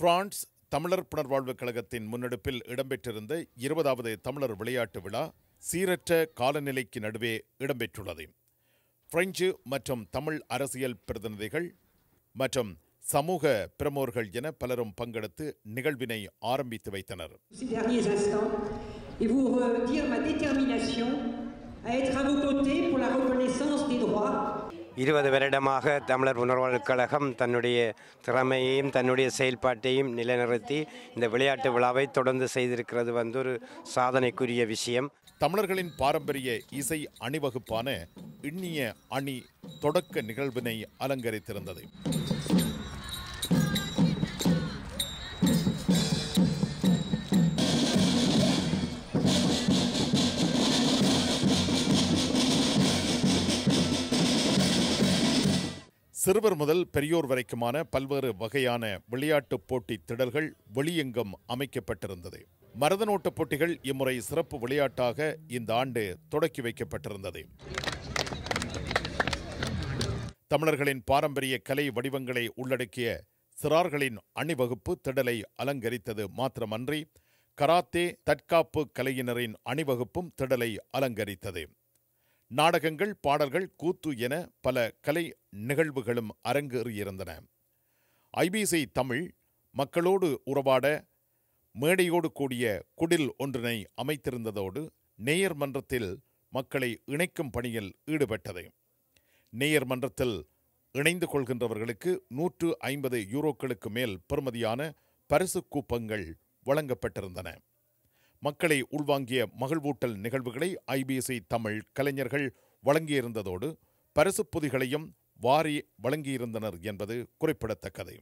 France தமிழர் புனர்வாழ்வு கழகத்தின் முன்னெடுப்பில் இடம்பெற்றிருந்த இருபதாவது தமிழர் விளையாட்டு விழா சீரற்ற காலநிலைக்கு நடுவே இடம்பெற்றுள்ளது. பிரெஞ்சு மற்றும் தமிழ் அரசியல் பிரதிநிதிகள் மற்றும் சமூக பிரமுகர்கள் என பலரும் பங்கெடுத்து நிகழ்வினை ஆரம்பித்து வைத்தனர். Et vous ma détermination à être à vos côtés pour la reconnaissance des droits இருபது வருடமாக தமிழர் உணர்வாளர் கழகம் தன்னுடைய திறமையையும் தன்னுடைய செயல்பாட்டையும் நிலைநிறுத்தி இந்த விளையாட்டு விழாவை தொடர்ந்து செய்திருக்கிறது வந்து ஒரு சாதனைக்குரிய விஷயம். தமிழர்களின் பாரம்பரிய இசை அணிவகுப்பான எண்ணிய அணி தொடக்க நிகழ்வினை அலங்கரித்திருந்தது. சிறுவர் முதல் பெரியோர் வரைக்குமான பல்வேறு வகையான விளையாட்டுப் போட்டி திடல்கள் வெளியெங்கும் அமைக்கப்பட்டிருந்தது. மரதனோட்டப் போட்டிகள் இம்முறை சிறப்பு விளையாட்டாக இந்த ஆண்டு தொடக்கி வைக்கப்பட்டிருந்தது. தமிழர்களின் பாரம்பரிய கலை வடிவங்களை உள்ளடக்கிய சிறார்களின் அணிவகுப்பு திடலை அலங்கரித்தது மாத்திரமன்றி கராத்தே தற்காப்பு கலையினரின் அணிவகுப்பும் திடலை அலங்கரித்தது. நாடகங்கள் பாடல்கள் கூத்து என பல கலை நிகழ்வுகளும் அரங்கேறியிருந்தன. ஐபிசி தமிழ் மக்களோடு உறவாட மேடையோடு கூடிய குடில் ஒன்றினை அமைத்திருந்ததோடு நேயர் மன்றத்தில் மக்களை இணைக்கும் பணியில் ஈடுபட்டது. நேயர் மன்றத்தில் இணைந்து கொள்கின்றவர்களுக்கு நூற்று ஐம்பது யூரோக்களுக்கு மேல் பெறுமதியான பரிசு கூப்பங்கள் வழங்கப்பட்டிருந்தன. மக்களை உள்வாங்கிய மகிழ்வூட்டல் நிகழ்வுகளை ஐபிசி தமிழ் கலைஞர்கள் வழங்கியிருந்ததோடு பரிசுப் பொதிகளையும் வாரி வழங்கியிருந்தனர் என்பது குறிப்பிடத்தக்கது.